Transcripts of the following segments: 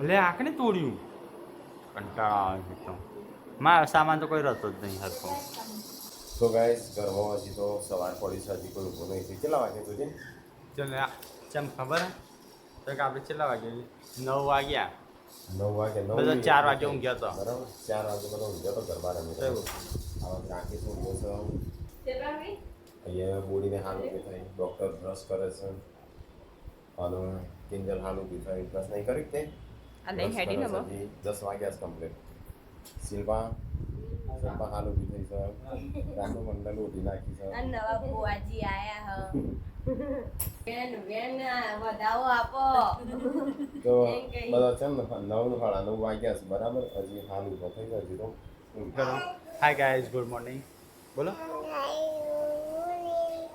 એટલે આંખને તોડ્યું. કંટાળા આવે મારા સામાન તો કોઈ રહેતો જ નહીં હરખો. તો ગાઈસ ગરબો હજી તો સવાર પડી છે હજી કોઈ ઊભો નહીં થયું. કેટલા વાગે સુધી? ચાલ ચમ ખબર હે? તો કે આપણે કેટલા વાગે? નવ વાગ્યા. નવ વાગે નવ ચાર વાગે ઊંઘ્યા તો. બરાબર? ચાર વાગે બધો ઊંઘ્યો તો ગરબા રમી રહ્યો. એવું. આવા રાખીશું ઊંઘ્યો છે? અહીંયા બોડીને હાલ ઊભી થઈ ડૉક્ટર બ્રશ કરે છે. અને કિંજલ હાલ ઊભી થઈ બ્રશ નહીં કરી તે? આ લઈને બ્રશ હેડી કરે ને છે હજી દસ વાગ્યા છે કમ્પ્લીટ શિલ્પા શિલ્પા હાલ ઊભી થઈ છે રામનું મંડળ ઊભી નાખી છે આ નવા બુઆજી આયા હ બેન બેન વધાવો આપો તો એમ કઈ. બધા છે ને નવ સાડા નવ વાગ્યા છે બરાબર હજી હાલ ઊભો થઈ જાય હજી તો ચલો હાય ગાઈઝ ગુડ મોર્નિંગ બોલો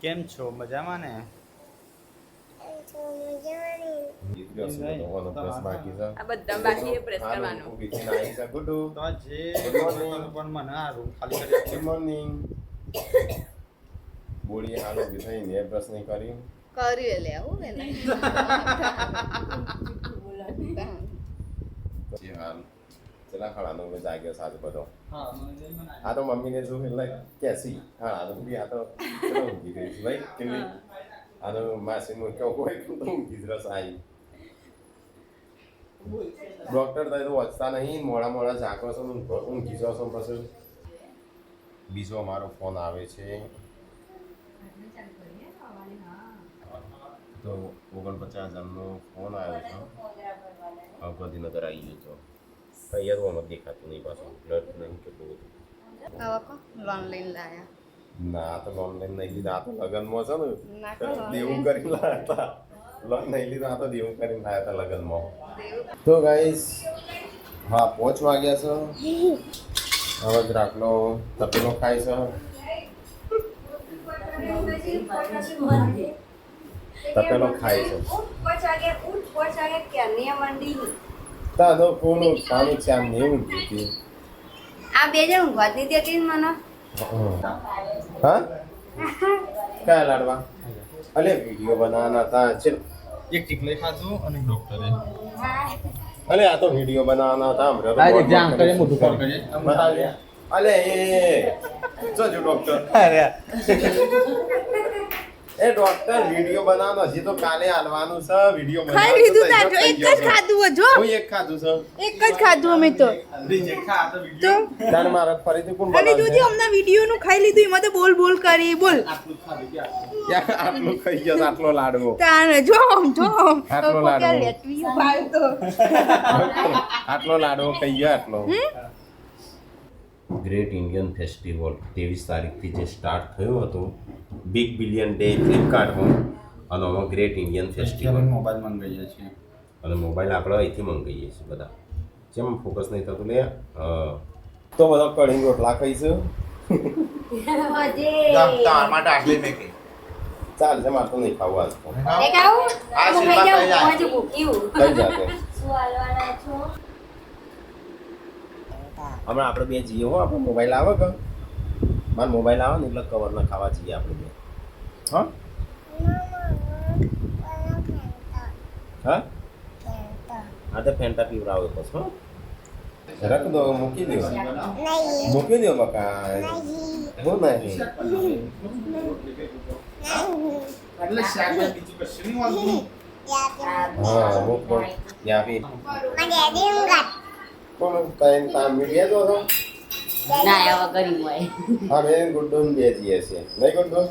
કેમ છો મજામાં ને છે બધો ઓનો press બાકી છે આ બધા બાકી પ્રેસ કરવાનું. ઊભી થઈને આવી છે ગુડુ તો જે. પણ મને આ રૂમ ખાલી કરી ગુડ મોર્નિંગ બોડીએ હાલ ઊભી થઈને એ નહીં કર્યું કર્યું લે હું હાલ ચલા નો જાગ્યો સાજ બધો? હા આ તો મમ્મીને જોયું એટલે કેસી. હા આ તો બી આ તો ઊંઘી ગઈ ભાઈ કે નહીં આ તો કેવું હોય તો ઊંઘી જ રસ આવી ડોક્ટર તો તો વચતા નહીં. મોડા મોડા ઝાંકો છો ઊંઘી જાઓ છો પછી. બીજો અમારો ફોન આવે છે. તો ઓગણપચાસ હજારનો ફોન આવ્યો છે. ગાંધીનગર આવી ગયો તો. અહીંયા તો આમાં દેખાતું નહીં પાછું. બ્લડ નહીં કેટલું બધું. લોન લઈને લાયા. ના તો લોન લઈને નહીં લીધા. આ તો લગ્નમાં છે ને. ના કો દેવું લઈને. લાયા હતા. નહીં લીધા તો દેવું કરીને લાયા હતા લગનમાં. તો ગાઈસ હા પોચ વાગ્યા છે. હવે જ રાખલો તપેલો ખાય છે. તપેલો ખાય છે. તા તો કોનું પાણી છે આમ ઊંઘી આ બે જણ ઊંઘવા જ નહીં દેતી મને. હા? કયા લાડવા? અલે વીડિયો બનાવવાના હતા. ચલ એક ટીકલે ખાધું અને ડોક્ટરે. અલે આ તો વીડિયો બનાવવાના હતા હમણાં તો આ જ્યાં કરે મોટું કામ કરીએ. અલે એ જોજો ડોક્ટર અરે. એ ડોક્ટર વિડિયો બનાવવાનો. હજી તો કાલે આલવાનું છે. વીડિયો ખાઈ લીધું તા જો એક જ ખાધું હો, જો. હું એક ખાધું છે. એક જ ખાધું અમે તો. તો તો? વિડિયો તાર મારા ફરીથી કોણ અને જોજે હમણાં વીડિયો નું ખાઈ લીધું એમાં તો બોલ બોલ કરી બોલ. આટલું ખાધું કે આટલું ખાઈ ગયો આટલો લાડવો. તાર જો આમ, જો આમ. આટલો લાડવો. ભાઈ તો. આટલો લાડવો ખાઈ ગયો આટલો. ગ્રેટ ઇન્ડિયન ફેસ્ટિવલ ત્રેવીસ તારીખથી જે સ્ટાર્ટ થયું હતું બિગ બિલિયન ડે ફ્લિપકાર્ટમાં અને અમે ગ્રેટ ઇન્ડિયન ફેસ્ટિવલ મોબાઈલ મંગાવીએ છીએ. અને મોબાઈલ આપણે અહીંથી મંગાવીએ છીએ બધા. જેમ ફોકસ નહીં થતું લે? તો બધા કઢી રોટલા ખાઈશું તમારા માટે આટલી મેં મારે તો નહીં ખાવું આજ તો. ખાઈ જાતે હમણાં આપણે બે જઈએ હો આપણો મોબાઈલ આવે કે મારો મોબાઈલ આવે ને એટલે કવર ના ખાવા જઈએ આપણે બે. હા? હા? હા તો ફેન્ટા પીવડાવો પછી હો? રખ દો મૂકી દો. મૂકી દો બકા હું નહીં. એટલે શાકભાજી બીજું કશું નહીં વાંધું હા મૂક દો યા બી. કોણ? તાઈન તામ મીડિયા તો છો? ના આવા ગરીબ હોય. ગુડ્ડુ છે. નહીં ગુડ્ડુ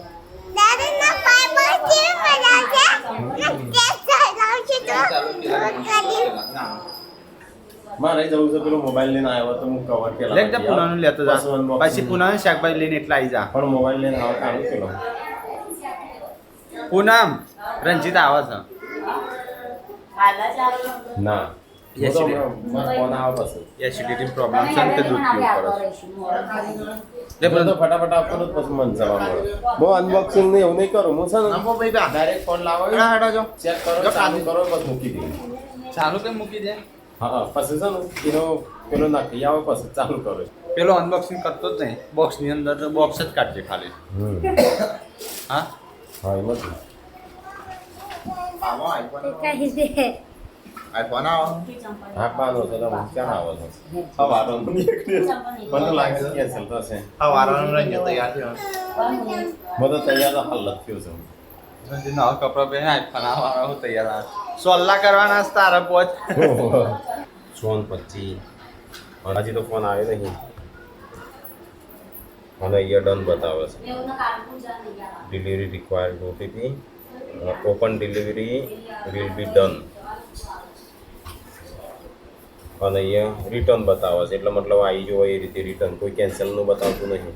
મારે જવું છે પેલો મોબાઈલ લઈને આવ્યો તો હું કવર લેક જા પુનાનું લેતો જા. પછી પુનાનું શાકભાજી લઈને એટલા આવી જા. પણ મોબાઈલ લઈને આવો કાઢું પેલો. પૂનમ રંજીત આવે છે. ના. ને અનબોક્સિંગ ને એવું નહીં કરું. હું છે ડાયરેક્ટ ફોન લાવો. જો. ચેક કરો ચાલુ કરો બસ મૂકી દઈએ. ચાલુ કેમ મૂકી દે? હા પછી છે ને એનો પેલો નાખી આવે પછી ચાલુ કરો. પેલો અનબોક્સિંગ કરતો જ નહીં. બોક્સની અંદર બોક્સ જ કાઢજે ખાલી. હા? હા એમ જ. આવો આઈફોન કહી દે આ ફોન આવો તો હું ક્યાં આવો હા હા તૈયાર થયો બધો તૈયાર તો હાલ લખ્યો છે કપડા પહેરે આઈફોન આવવાનો હું તૈયાર સોલ્લા કરવાના છે તારા પોચ સોન પચી હજી તો ફોન આવ્યો નહીં મને અહીંયા ડન બતાવે છે delivery required OTP open delivery will be done અને અહીંયા રિટર્ન બતાવે છે. એટલે મતલબ આવી જો એ રીતે રિટર્ન કોઈ કેન્સલનું બતાવતું નહીં.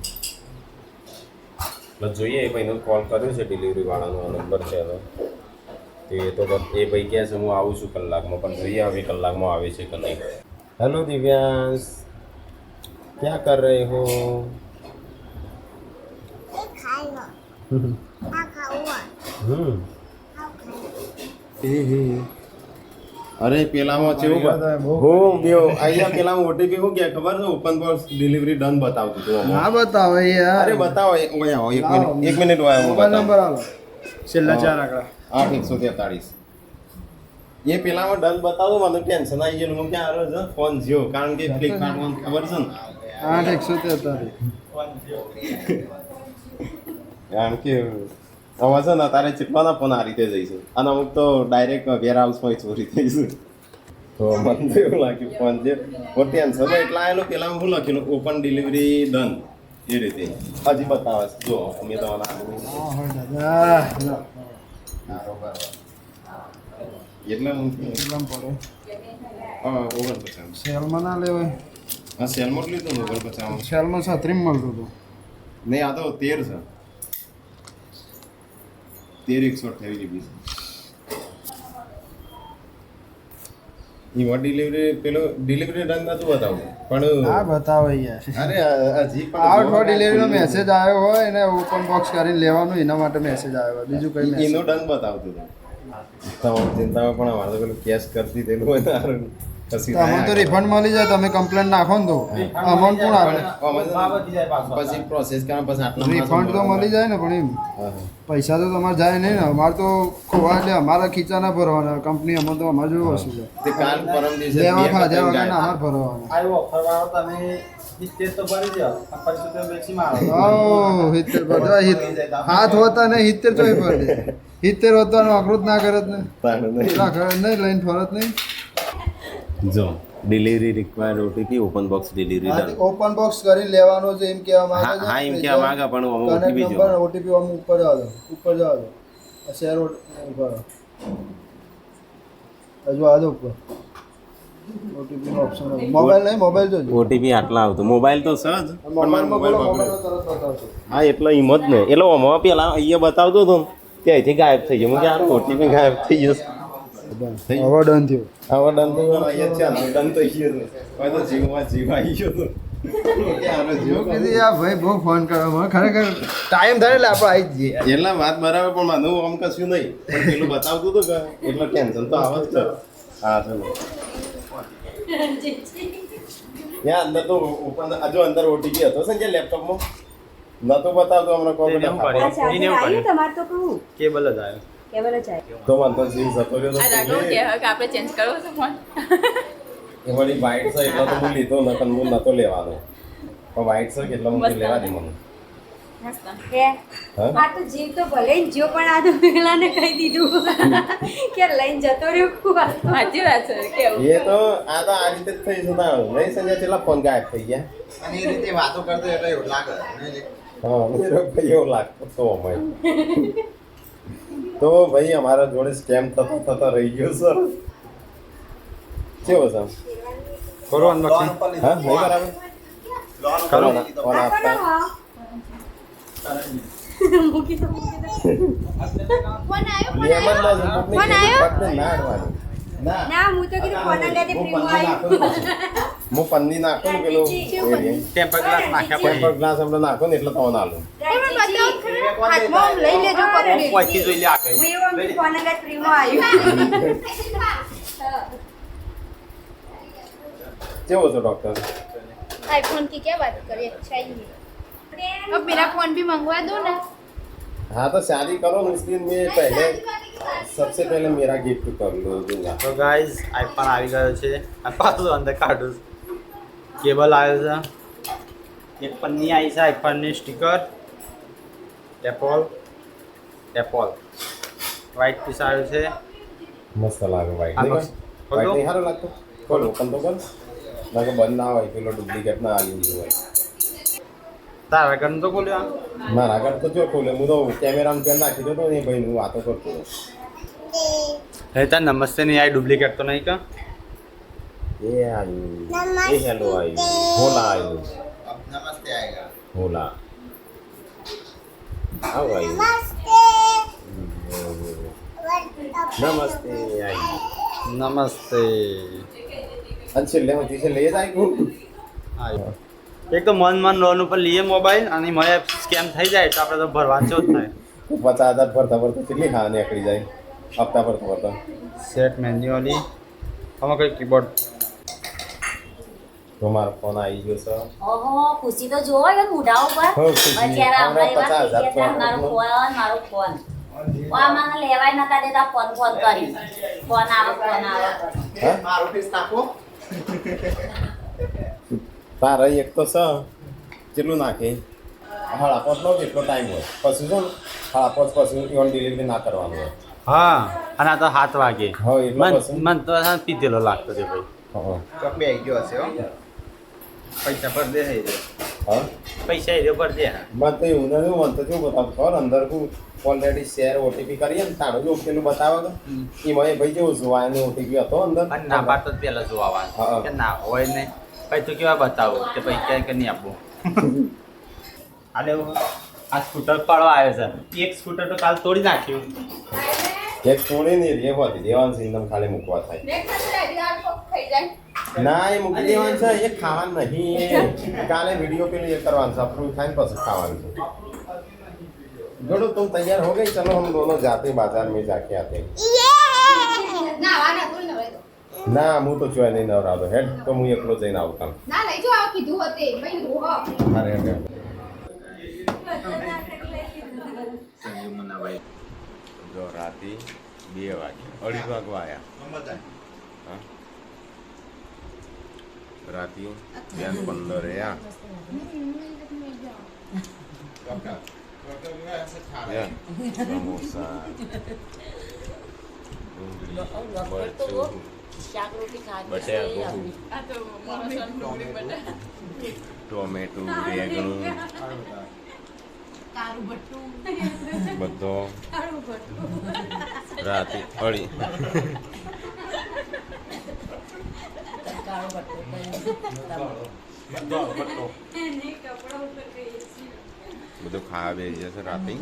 એટલે જોઈએ એ ભાઈનો કોલ કર્યો છે ડિલિવરીવાળાનો આ નંબર છે હવે તે તો એ ભાઈ કહે છે હું આવું છું કલાકમાં પણ જોઈએ હવે કલાકમાં આવે છે કે નહીં. હેલો દિવ્યાંશ. ક્યાં કર રહે હો? હમ. અરે પેલામાં કેવું હું ગયો અહીંયા પેલામાં ઓટીપી શું ગયા ખબર છે? ઓપન બોક્સ ડિલિવરી ડન બતાવતું હતું. ના બતાવે યાર. અરે બતાવો અહીંયા ઓય આવો, એક મિનિટ એક મિનિટ વાય હું મોબાઈલ નંબર આલો. છેલ્લા ચાર આંકડા. આઠ એકસો તેતાળીસ. એ પેલામાં ડન બતાવો મને ટેન્શન આવી ગયેલું હું ક્યાં આવ્યો છે? ફોન જ્યો કારણ કે ફ્લિપકાર્ટમાં ખબર છે ને? આઠ એકસો તેતાળીસ. કારણ કે હવે છે ને તારે ચીટવાના પણ આ રીતે જઈશું અને અમુક તો ડાયરેક્ટ વેર હાઉસમાં ચોરી થઈશું તો મને તો એવું લાગ્યું ફોન જે હું સમય એટલા આવેલો પેલા હું લખેલું ઓપન ડિલિવરી ડન એ રીતે. હજી બતાવે છે. જો અમે તમારા એટલે હું હા ઓગણપચાસ સેલમાં ના લેવાય. હા સેલમાં લીધું ને ઓગણપચાસ સેલમાં છત્રીમ મળતું હતું. નહીં આ તો તેર છે. તેર એકસો અઠ્યાવીસની છે એમાં ડિલિવરી પેલો ડિલિવરી નતું બતાવું? પણ હા બતાવે યાર. અરે હજી પણ આઉટ ફોર ડિલિવરીનો મેસેજ આવ્યો હોય એને ઓપન બોક્સ કરીને લેવાનું એના માટે મેસેજ આવ્યો હોય. બીજું કઈ એનો ડન બતાવતું હતું. ચિંતામાં પણ પેલું કેશ કરતી તેલું હોય ને હારું. પછી અમને તો રિફંડ મળી જાય તમે કમ્પ્લેન નાખો ને તો. અમાઉન્ટ કોણ આપે પછી પ્રોસેસ કરવા પછી આટલા રિફંડ તો મળી જાય ને પણ એમ. પૈસા તો તમારે જાય નહીં ને. અમારે તો ખોવા એટલે અમારા ખીચા ના ભરવાના. કંપની અમારે તો અમારે જોયું હશે તે કાલ પરમ દિવસે લેવા ખાધા. અમારે ભરવાના. આવ્યો ઓફર વાળો તમે સિત્તેર તો ભરી દો હિત્તેર હિત- હાથ હોતા ને હિત્તેર હિત્તેર હોતા અકૃત ના કરત ને. નહીં. નહીં લઈને ફરત નહીં. જો. Delivery require OTP open box delivery done open box કરી લેવાનો છે એમ કહેવા હા છે. હા એમ કહેવા માંગે પણ આમાં ઓટીપી જો. નંબર ઓટીપી આમ ઉપર જવા ઉપર જવા આ શેર ઉપર. હજુ આ દો ઉપર. ઓટીપી નો ઓપ્શન મોબાઈલ નહીં મોબાઈલ જો. ઓટીપી આટલા આવતું. મોબાઈલ તો સજ પણ મારો મોબાઈલ મોબાઈલમાં હા એટલે એમ જ ને. એટલે આમાં પેલા અહીંયા બતાવતો હતો ત્યાંથી ગાયબ થઈ ગયો. હું કે આ ઓટીપી ગાયબ થઈ જશે થઈ હવે ડન થયો. હવે ડન થયો. અહીંયા ડન થઈ ગયો ને હવે તો જીવમાં જીવ આવી ગયો તો કે આનો જીવ જો કીધી આ ભાઈ બહુ ફોન કરો મને ખરેખર ટાઈમ થાય આપણે આવી જઈએ. એટલે વાત બરાબર પણ મને કશું નહીં. પણ બતાવતું હતું કે એટલે ટેન્શન તો આવે જ હા ચલો. ત્યાં અંદર તો ઓપન હજુ અંદર ઓટીપી હતો સંજય લેપટોપમાં નતો બતાવતો હમણાં તો કહું કેબલ જ આવ્યો. કેવલ જ તો મન તો જીવ જતો રહ્યો આ રાઘવ તો કહે કે આપણે ચેન્જ કરવો છે ફોન એ વળી વાઈટ છે એટલે તો હું લીધો નકર હું નતો લેવાનો. પણ વાઇટ છે કેટલો હું લેવા દે મને. મસ્ત આ તો જીવ તો ભલે ને પણ આ તો પેલાને કહી દીધું. કે લઈને જતો રહ્યો ખૂબ સાચી વાત છે કેવું? એ તો આ તો આ રીતે થઈ જતા નહીં સંજય કેટલા ફોન ગાયબ થઈ ગયા? અને એ રીતે વાતો કરતો એટલે એવું લાગે. હા મેરો લાગતો તો અમાય તો ભાઈ અમારા જોડે સ્કેમ થતો થતો રહી ગયો સર કેવો સર કરો અનબોક્સિંગ હા નહીં બરાબર કરો ફોન આપતા નો હું તો કીધું ફોન આવ્યું. હું પન્ની નાખું ને પેલું એ ટેમ્પર ગ્લાસ નાખ્યા પછી ટેમ્પર ગ્લાસ આપણે નાખો ને એટલે તો નાલું હાથમાં આમ લઈ લેજો પકડી. પહોંચી જોઈ લે આગળ હું એવું આમ ફોન લગાડી ફ્રીમાં આવ્યું કેવો છો ડોક્ટર आईफोन की क्या बात करें अच्छा ही है अब मेरा फोन भी मंगवा दो ना हाँ तो शादी करो मुस्लिम में पहले सबसे पहले मेरा गिफ्ट कर लो दूंगा તો ગાઈઝ આઈફોન આવી ગયો છે આ પાછું અંદર કાઢું છું. કેબલ આવ્યો છે. એક પન્ની આવી છે આઈફોનની sticker. Apple Apple white piece આવ્યો છે. મસ્ત લાગે નહીં. વાઈટ નહીં સારો લાગતો? ખોલ ઓપન તો કર લાગે બંધ ના હોય પેલો ડુપ્લિકેટ ના આવી ગયું હોય. તારા ઘરનું તો ખોલ્યો મારા આગળ તો જો ખોલે. હું તો કેમેરામાં ત્યાં નાખી દો તો ને ભાઈ હું વાતો કરતો હતો. હે તાર નમસ્તે નહીં આ ડુપ્લિકેટ તો નહીં કા? ये આવ્યું એ હેલો આવ્યું હોલા આવ્યું નમસ્તે આયેગા હોલા આવ આવ્યું નમસ્તે આવ્યું નમસ્તે અચ્છા લે હું તીસે લઈ જ આવ્યું આવ્યો એક તો મન મન લોન ઉપર લઈએ મોબાઈલ અને મને સ્કેમ થઈ જાય તો આપણે તો ભરવાચો જ થાય પચાસ હજાર ભરતા ભરતા કેટલી હા નીકળી જાય હપ્તા ભરતા ભરતા સેટ મેન્યુઅલી આમાં કઈ કીબોર્ડ તો મારો ફોન આવી ગયો છે. ઓહો ખુશી તો જોવો ને બુઢાઓ પર અત્યારે આપણે એવા થઈ ગયા મારો ફોન મારો ફોન આમાં લેવાય નતા દેતા ફોન ફોન કરી. ફોન આવે ફોન આવે. મારો ફેસ નાખો. તારા એક તો છે. કેટલું નાખે? હાળા પોચનો કેટલો ટાઈમ હોય? પછી શું હાળા પોચ પછી ઓન ડિલિવરી ના કરવાનું હોય. હા અને આ તો સાત વાગે. મન તો પીધેલો લાગતો છે ભાઈ. ચોક આવી ગયો હશે પૈસા પર દે હા. પૈસા એ પર દે મત તો એવું નથી વાંધો તો શું બતાવ ખબર અંદર કુ ઓલરેડી શેર ઓટીપી કરીએ ને તારો જો પેલું બતાવે તો. એમાં એ ભાઈ જેવો જોવાનો ઓટીપી હતો અંદર. ના પાતો પેલા જોવા કે ના હોય ને. ભાઈ તું કેવા બતાવો? કે પૈસા કે નહીં આપવું આલે આ સ્કૂટર પાડવા આવ્યો છે. એક સ્કૂટર તો કાલ તોડી નાખ્યું. એક તોડી નહીં રેવાથી રેવાનું સિંધમ ખાલી મૂકવા થાય. ના એ મૂકી દેવાનું છે એ ખાવાનું નહીં. કાલે વીડિયો પેલું એ કરવાનું છે અપ્રૂવ થાય ને પછી ખાવાનું છે. જોડો તું તૈયાર હો ગઈ ચલો હમ દોનો જાતે બાજાર મેં જાકે આતે ના હું તો જોયા નહીં નવરાતો. હેડ તો હું એકલો જઈને આવું કામ. ના લઈ જો આ કીધું હતે ભાઈ રોહ અરે અરે જો રાતે બે વાગે અઢી વાગવા આવ્યા હા રાતે બે ને પંદર આ સમોસા ટોમેટો રેગણું બધો રાતે અળી બધું ખાવા બે જશે રાતે.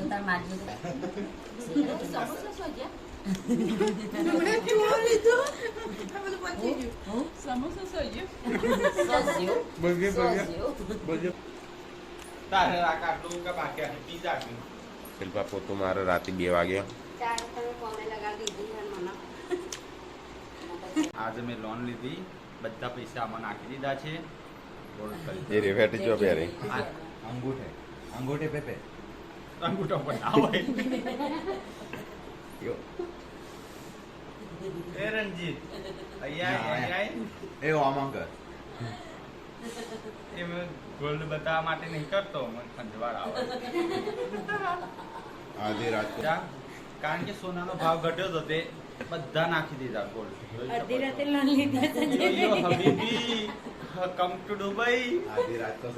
તારે આ કાટલું કે બાકી આ શિલ્પા પોતું મારે રાતે બે વાગ્યા આજે મેં લોન લીધી. બધા પૈસા આમાં નાખી દીધા છે બોલ કરી. એ રેવેટી જો બેરે આ अंगूठे अंगूठे पे पे અંગૂઠો પણ ના હોય यो એ રણજીત અહીંયા આય, અહીંયા આય. ए वामंकर એ મેં ગોલ્ડ બતાવવા માટે નહીં કરતો મને ખંજવાળ આવે આધી રાત જા, કારણ કે સોનાનો ભાવ ઘટ્યો હતો તે બધા નાખી દીધા અડધી રાતે કમ ટુ દુબઈ